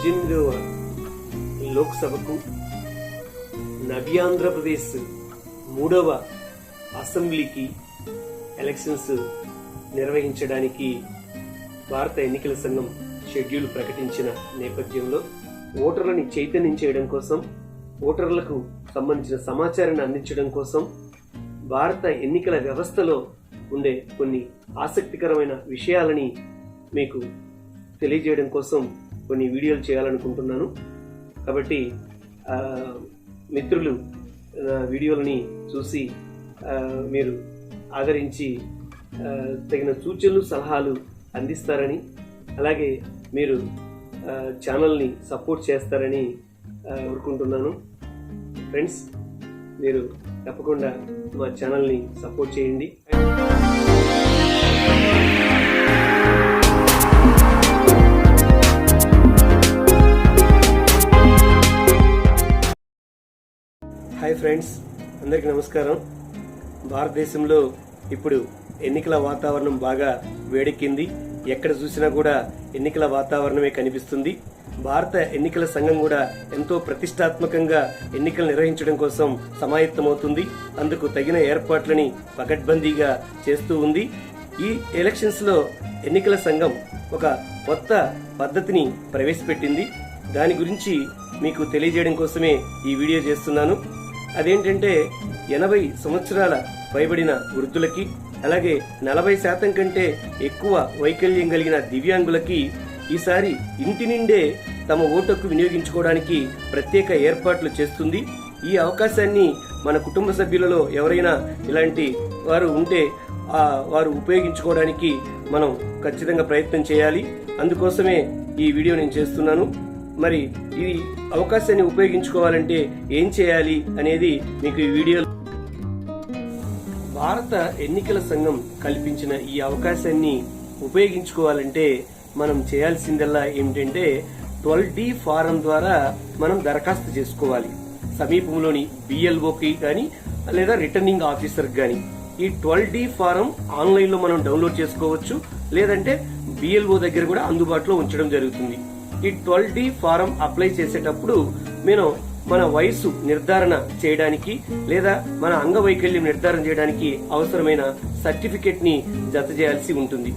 పద్దెనిమిదవ లోక్సభకు నవ్యాంధ్రప్రదేశ్ మూడవ అసెంబ్లీకి ఎలక్షన్స్ నిర్వహించడానికి భారత ఎన్నికల సంఘం షెడ్యూల్ ప్రకటించిన నేపథ్యంలో ఓటర్లని చైతన్యం చేయడం కోసం ఓటర్లకు సంబంధించిన సమాచారాన్ని అందించడం కోసం భారత ఎన్నికల వ్యవస్థలో ఉండే కొన్ని ఆసక్తికరమైన విషయాలని మీకు తెలియజేయడం కోసం కొన్ని వీడియోలు చేయాలనుకుంటున్నాను. కాబట్టి మిత్రులు వీడియోలని చూసి మీరు ఆదరించి తగిన సూచనలు సలహాలు అందిస్తారని అలాగే మీరు ఛానల్ని సపోర్ట్ చేస్తారని కోరుకుంటున్నాను. ఫ్రెండ్స్ మీరు తప్పకుండా మా ఛానల్ని సపోర్ట్ చేయండి. హాయ్ ఫ్రెండ్స్ అందరికీ నమస్కారం. భారతదేశంలో ఇప్పుడు ఎన్నికల వాతావరణం బాగా వేడెక్కింది. ఎక్కడ చూసినా కూడా ఎన్నికల వాతావరణమే కనిపిస్తుంది. భారత ఎన్నికల సంఘం కూడా ఎంతో ప్రతిష్టాత్మకంగా ఎన్నికలు నిర్వహించడం కోసం సమాయత్తమవుతుంది. అందుకు తగిన ఏర్పాట్లని పకడ్బందీగా చేస్తూ ఉంది. ఈ ఎలక్షన్స్లో ఎన్నికల సంఘం ఒక కొత్త పద్ధతిని ప్రవేశపెట్టింది. దాని గురించి మీకు తెలియజేయడం కోసమే ఈ వీడియో చేస్తున్నాను. అదేంటంటే ఎనభై సంవత్సరాల పైబడిన వృద్ధులకి అలాగే నలభై శాతం కంటే ఎక్కువ వైకల్యం కలిగిన దివ్యాంగులకి ఈసారి ఇంటి నుండే తమ ఓటుకు వినియోగించుకోవడానికి ప్రత్యేక ఏర్పాట్లు చేస్తుంది. ఈ అవకాశాన్ని మన కుటుంబ సభ్యులలో ఎవరైనా ఇలాంటి వారు ఉంటే వారు ఉపయోగించుకోవడానికి మనం ఖచ్చితంగా ప్రయత్నం చేయాలి. అందుకోసమే ఈ వీడియో నేను చేస్తున్నాను. మరి ఈ అవకాశాన్ని ఉపయోగించుకోవాలంటే ఏం చేయాలి అనేది మీకు ఈ వీడియో భారత ఎన్నికల సంఘం కల్పించిన ఈ అవకాశాన్ని ఉపయోగించుకోవాలంటే మనం చేయాల్సిందల్లా ఏమిటంటే ట్వెల్వ్ డి ఫారం ద్వారా మనం దరఖాస్తు చేసుకోవాలి. సమీపంలోని బిఎల్ఓకి కానీ లేదా రిటర్నింగ్ ఆఫీసర్ కానీ ఈ ట్వెల్వ్ డి ఫారం ఆన్లైన్లో మనం డౌన్లోడ్ చేసుకోవచ్చు లేదంటే బిఎల్ఓ దగ్గర కూడా అందుబాటులో ఉంచడం జరుగుతుంది. ఈ ట్వెల్వ్ డి ఫారం అప్లై చేసేటప్పుడు నేను మన వయసు నిర్ధారణ చేయడానికి లేదా మన అంగవైకల్యం నిర్ధారణ చేయడానికి అవసరమైన సర్టిఫికెట్ని జత చేయాల్సి ఉంటుంది.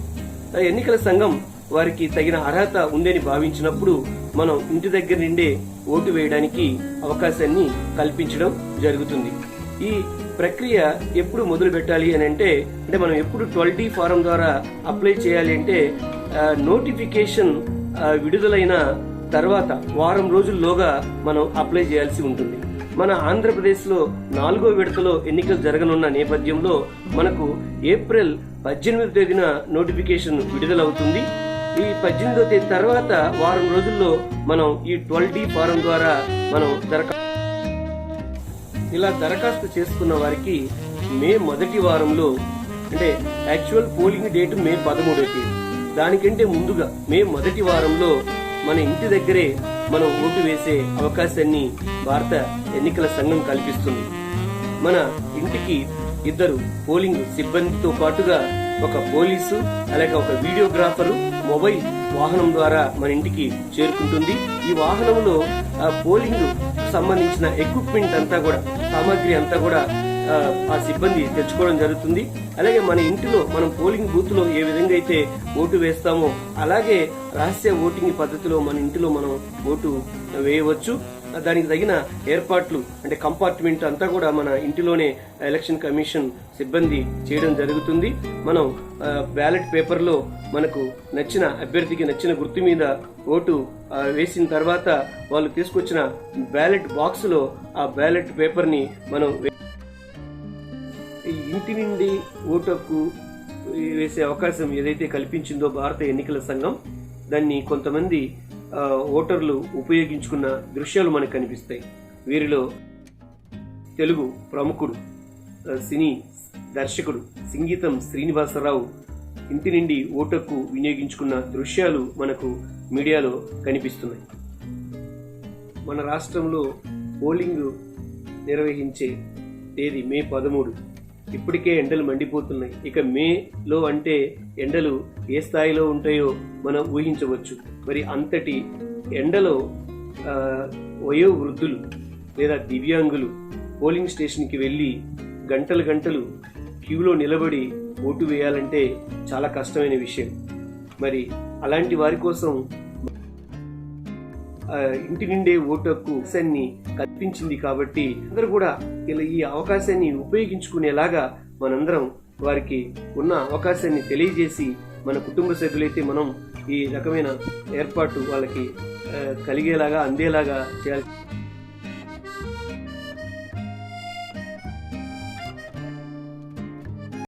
ఎన్నికల సంఘం వారికి తగిన అర్హత ఉందని భావించినప్పుడు మనం ఇంటి దగ్గర నుండే ఓటు వేయడానికి అవకాశాన్ని కల్పించడం జరుగుతుంది. ఈ ప్రక్రియ ఎప్పుడు మొదలు పెట్టాలి అని అంటే అంటే మనం ఎప్పుడు ట్వెల్వ్ డి ఫారం ద్వారా అప్లై చేయాలి అంటే నోటిఫికేషన్ విడుదలైన తర్వాత వారం రోజుల్లోగా మనం అప్లై చేయాల్సి ఉంటుంది. మన ఆంధ్రప్రదేశ్లో నాలుగో విడతలో ఎన్నికలు జరగనున్న నేపథ్యంలో మనకు ఏప్రిల్ పద్దెనిమిదో తేదీన నోటిఫికేషన్ విడుదలవుతుంది. ఈ పద్దెనిమిదో తేదీ తర్వాత వారం రోజుల్లో మనం ఈ ట్వెల్వ్ డి ఫారం ద్వారా మనం దరఖాస్తు ఇలా దరఖాస్తు చేసుకున్న వారికి మే మొదటి వారంలో అంటే యాక్చువల్ పోలింగ్ డేట్ మే పదమూడో తేదీ. దానికంటే ముందుగా మే మొదటి వారంలో మన ఇంటి దగ్గరే మనం ఓటు వేసే అవకాశాన్ని భారత ఎన్నికల సంఘం కల్పిస్తుంది. మన ఇంటికి ఇద్దరు పోలింగ్ సిబ్బందితో పాటుగా ఒక పోలీసు అలాగే ఒక వీడియోగ్రాఫరు మొబైల్ వాహనం ద్వారా మన ఇంటికి చేరుకుంటుంది. ఈ వాహనంలో ఆ పోలింగ్ సంబంధించిన ఎక్విప్మెంట్ అంతా కూడా సామాగ్రి అంతా కూడా ఆ, సిబ్బంది తెచ్చుకోవడం జరుగుతుంది. అలాగే మన ఇంటిలో మనం పోలింగ్ బూత్లో ఏ విధంగా అయితే ఓటు వేస్తామో అలాగే రహస్య ఓటింగ్ పద్ధతిలో మన ఇంటిలో మనం ఓటు వేయవచ్చు. దానికి తగిన ఏర్పాట్లు అంటే కంపార్ట్మెంట్ అంతా కూడా మన ఇంటిలోనే ఎలక్షన్ కమిషన్ సిబ్బంది చేయడం జరుగుతుంది. మనం బ్యాలెట్ పేపర్లో మనకు నచ్చిన అభ్యర్థికి నచ్చిన గుర్తు మీద ఓటు వేసిన తర్వాత వాళ్ళు తీసుకొచ్చిన బ్యాలెట్ బాక్స్లో ఆ బ్యాలెట్ పేపర్ని మనం ఇంటి నుండి ఓటు హక్కు వేసే అవకాశం ఏదైతే కల్పించిందో భారత ఎన్నికల సంఘం దాన్ని కొంతమంది ఓటర్లు ఉపయోగించుకున్న దృశ్యాలు మనకు కనిపిస్తాయి. వీరిలో తెలుగు ప్రముఖుడు సినీ దర్శకుడు సంగీతం శ్రీనివాసరావు ఇంటి నుండి ఓటకు వినియోగించుకున్న దృశ్యాలు మనకు మీడియాలో కనిపిస్తున్నాయి. మన రాష్ట్రంలో పోలింగ్ నిర్వహించే తేదీ మే పదమూడు. Hmm. ఇప్పటికే ఎండలు మండిపోతున్నాయి. ఇక మేలో అంటే ఎండలు ఏ స్థాయిలో ఉంటాయో మనం ఊహించవచ్చు. మరి అంతటి ఎండలో వయోవృద్ధులు వయో వృద్ధులు లేదా దివ్యాంగులు పోలింగ్ స్టేషన్కి వెళ్ళి గంటలు గంటలు క్యూలో నిలబడి ఓటు వేయాలంటే చాలా కష్టమైన విషయం. మరి అలాంటి వారి కోసం ఇంటి నిండే ఓటు హక్కు అవకాశాన్ని కల్పించింది కాబట్టి అందరూ కూడా ఇలా ఈ అవకాశాన్ని ఉపయోగించుకునేలాగా మనందరం వారికి ఉన్న అవకాశాన్ని తెలియజేసి మన కుటుంబ సభ్యులైతే మనం ఈ రకమైన ఏర్పాటు వాళ్ళకి కలిగేలాగా అందేలాగా చేయాలి.